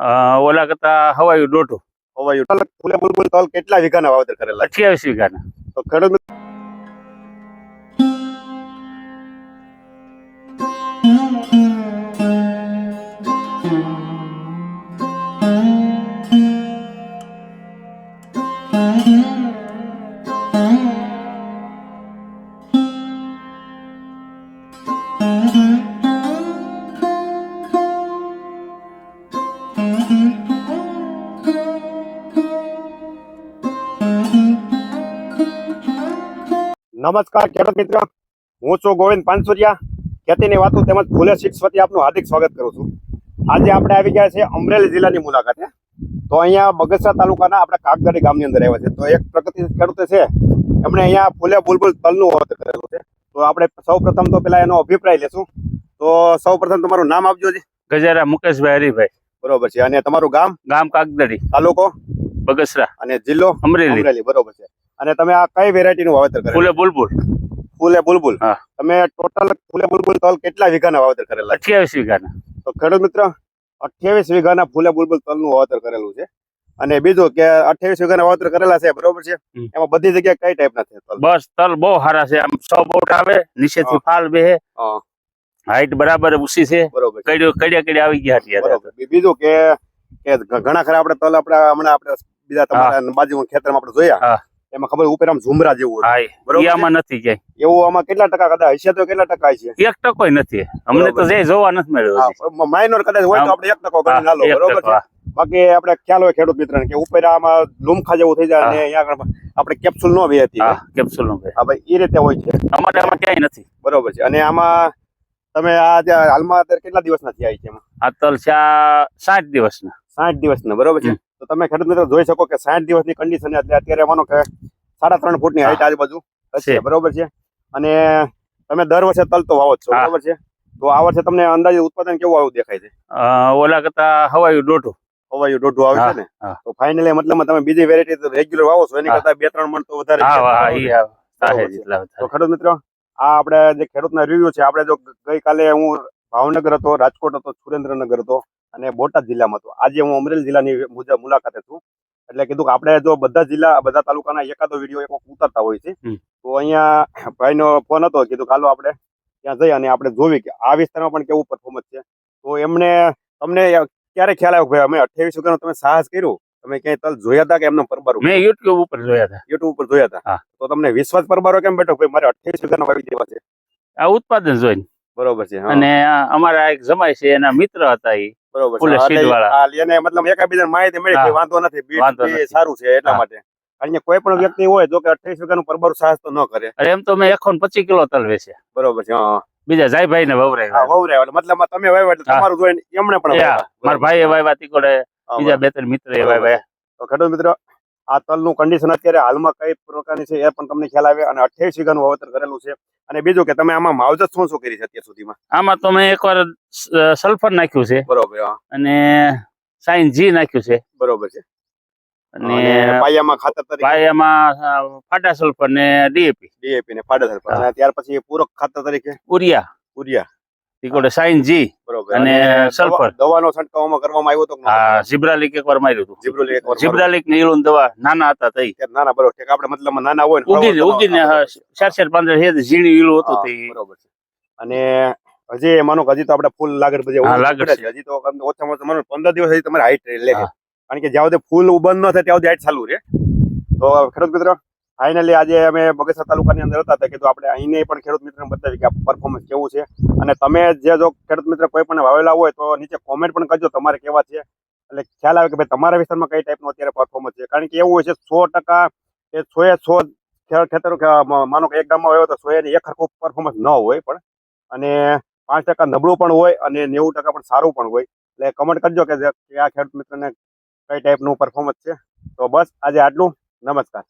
અ, ઓલા કરતા હવાયું દોઢું હવાયું તલ ફૂલે બુલબુલ તલ કેટલા વીઘાના વાવેતર કરેલા? છે અઠ્યાવીસ વીઘાના. તો ખેડૂત મિત્રો- નમસ્કાર ખેડૂત મિત્ર. હું છું ગોવિંદ પાનસુરિયા. ખેતીની વાતો તેમજ ફૂલે વતી આપનું હાર્દિક સ્વાગત કરું છું. આજે આપણે આવી ગયા છે અમરેલી જિલ્લાની મુલાકાતે. તો અહીંયા બગસરા તાલુકાના આપણે કાગદડી ગામની અંદર આવ્યા છે. તો એક પ્રગતિ ખેડૂતે છે. એમણે અહીંયા ફૂલે બુલબુલ તલનું વાવેતર કરેલું છે. તો આપણે સૌ પ્રથમ તો પેલા એનો અભિપ્રાય લેશું. તો સૌ પ્રથમ તમારું નામ આપજો જી. ગજારા મુકેશભાઈ હરિભાઈ. બરોબર છે. અને તમારું ગામ? ગામ કાગદડી. તાલુકો? બગસરા. અને જિલ્લો અમરેલી. બરોબર છે. અને તમે આ કઈ વેરાયટીનું વાવેતર કરેલું? ફૂલે બુલબુલ. ફૂલે બુલબુલ. તમે ટોટલ ફૂલે બુલબુલ તલ કેટલા વીઘાના વાવેતર કરેલા છે? અઠ્યાવીસ વીઘાના. તો ખેડૂત મિત્ર અઠ્યાવીસ વીઘાના ફૂલે બુલબુલ તલનું વાવેતર કરેલું છે. અને બીજું કે અઠ્યાવીસ વીઘાના વાવેતર કરેલા છે બરોબર છે? એમાં બધી જગ્યાએ કઈ ટાઈપના છે તલ? બસ તલ બહુ સારા છે. આમ સો બોટ આવે નીચેથી. ફાલ બે હા. હાઈટ બરાબર ઊંચી છે. બરોબર છે. કડિયો કડિયા આવી ગયા બીજું કે કે ઘણા ખરા આપણે તલ આપણે હમણાં આપણે બીજા તમારા બાજુ ખેતરમાં આપણે જોયા. એમાં ખબર ઉપર આમ ઝુમરા જેવું. બરોબર આમાં નથી ક્યાંય. એવું આમાં કેટલા ટકા કદાચ હશે તો કેટલા ટકા છે એક ટકો નથી. અમને તો જે જોવા નથી મળ્યો માઇનોર કદાચ હોય તો આપણે એક ટકો કરી હા, ના લો એક બરોબર છે? બાકી આપણે ખ્યાલ હોય ખેડૂત મિત્ર કે ઉપર આમાં લુમખા જેવું થઈ જાય અને અહીંયા આગળ આપણે કેપ્સ્યુલ નો વેચતી હતી કેપ્સ્યુલ નો ભાઈ હા એ રીતે હોય છે. અમારે આમાં ક્યાંય નથી. બરોબર છે. અને આમાં તમે આ હાલમાં અત્યારે કેટલા દિવસના થયા છે આ તલ સાઠ દિવસના. સાઠ દિવસના બરોબર છે. તો તમે ખેડૂત મિત્રો જોઈ શકો કે સાઠ દિવસની કન્ડિશન એટલે અત્યારે માનો કે સાડા ત્રણ ફૂટની હાઈટ આજુબાજુ. છે. બરોબર છે. અને તમે દર વર્ષે તલ તો વાવો છો. બરોબર છે. તો આ વર્ષે તમને અંદાજે ઉત્પાદન કેવું આવ્યું દેખાય છે? ઓલા કરતા હવાયું દોઢું. હવાયું દોઢું આવે છે ને? તો ફાઇનલી મતલબ તમે બીજી વેરાયટી રેગ્યુલર વાવો છો. એની કરતા બે ત્રણ મણ તો વધારે તો ખેડૂત મિત્રો આ આપણે જે ખેડૂતના રિવ્યુ છે આપણે જો ગઈકાલે હું ભાવનગર હતો રાજકોટ હતો સુરેન્દ્રનગર હતો. અને બોટાદ જિલ્લામાં હતો. આજે હું અમરેલી જિલ્લાની મુલાકાતે છું. એટલે કીધું કે આપણે જો બધા જિલ્લા બધા તાલુકાના એકાદો વીડિયો એક ઉતારતા હોય છે. તો અહીંયા ભાઈનો ફોન હતો કીધું કે હાલો આપણે ત્યાં જઈ અને આપણે જોવી કે આ વિસ્તારમાં પણ કેવું પરફોર્મન્સ છે. તો એમને તમને ક્યારે ખ્યાલ આવ્યો ભાઈ અમે અઠ્યાવીસ વગરનો તમે સાહસ કર્યું? તમે ક્યાંય તલ જોયા હતા કે એમને પરબારો? મેં યુટ્યુબ ઉપર જોયા હતા. યુટ્યુબ ઉપર જોયા હતા. તો તમને વિશ્વાસ પરબારો કેમ બેઠો ભાઈ મારે અઠ્યાવીસ વગરના વાવી દેવા છે? આ ઉત્પાદન જોઈને. બરોબર છે અને અમારા એક જમાઈ છે એના મિત્ર હતા એ બરોબર છે એને મતલબ એકાબીજાને માહિતી મળી કે વાંધો નથી બીટ. સારું છે એટલા માટે. કોઈ પણ વ્યક્તિ હોય જો કે અઠ્યાવીસ વીઘાનું પરબારું સાહસ તો ન કરે. અરે એમ તો મેં એકો પચીસ કિલો વેચે બરોબર છે હા. બીજા જાયભાઈ ને વવરાય વવરાય મતલબ તમે વાવ્યા એટલે તમારું જોઈને એમણે પણ. મારા બરોબર ભાઈ છે. વાવ્યા તીકોડે બીજા બે ત્રણ મિત્ર વાવ્યા તો ખેડૂત મિત્રો આ તલનું કન્ડિશન અત્યારે હાલમાં કઈ પ્રકારની છે એ પણ તમને ખ્યાલ આવે અને અઠ્યાવીસ વીઘાનું વાવેતર કરેલું છે. અને બીજું કે તમે આમાં માવજત શું શું કરી છે અત્યાર સુધીમાં? આમાં તો મેં એકવાર સલ્ફર નાખ્યું છે. બરોબર અને સાઇન જી નાખ્યું છે. બરોબર છે. અને અને પાયામાં ખાતર તરીકે? પાયામાં ફાટા સલ્ફર ને ડીએપી ડીએપી ને ફાટા સલ્ફર અને ત્યાર પછી પૂરક ખાતર તરીકે? ઉરિયા. ઉરિયા. તીકોડે સાઇન જી બરોબર. અને સલ્ફર. દવાનો છંટકાવમાં કરવામાં આવ્યો તો હા ઝિબ્રાલિક એકવાર માર્યું હતું. ઝિબ્રાલિક એકવાર ઝિબ્રાલિક જીબ્રાલિક ને ઇલોન દવા નાના હતા તઈ. નાના બરોબર. ઠીક આપણે મતલબ નાના હોય ને હળવો ઉગીને ચાર ચાર પાંચ હે ઝીણી ઈળું હતું તે બરોબર છે. અને હજી માનો હજી તો આપણે ફૂલ લાગડ પછી હા, લાગડ છે. હજી તો ઓછામાં ઓછા માનો પંદર દિવસ હજી તમારે હાઈટ લે કારણ કે જ્યાં સુધી ફૂલ બંધ ન થાય ત્યાં સુધી હાઈટ ચાલુ રહે. તો ખેડૂત મિત્રો? ફાઇનલી આજે અમે બગસરા તાલુકાની અંદર હતા કીધું આપણે અહીંને પણ ખેડૂત મિત્રને બતાવી કે પરફોર્મન્સ કેવું છે. અને તમે જે જો ખેડૂત મિત્ર કોઈ પણ વાવેલા હોય, તો નીચે કોમેન્ટ પણ કરજો તમારે કેવા છે. એટલે ખ્યાલ આવે કે ભાઈ તમારા વિસ્તારમાં કઈ ટાઈપનું અત્યારે પરફોર્મન્સ છે. કારણ કે એવું હોય છે, સો ટકા એ સો એ સો ખેતરો માનો કે એક ગામમાં હોય તો સો એની એક હરખું પરફોર્મન્સ ન હોય પણ. અને પાંચ ટકા નબળું પણ હોય અને નેવું ટકા પણ સારું પણ હોય. એટલે કમેન્ટ કરજો કે આ ખેડૂત મિત્રને કઈ ટાઈપનું પરફોર્મન્સ છે. તો બસ, આજે આટલું. નમસ્કાર.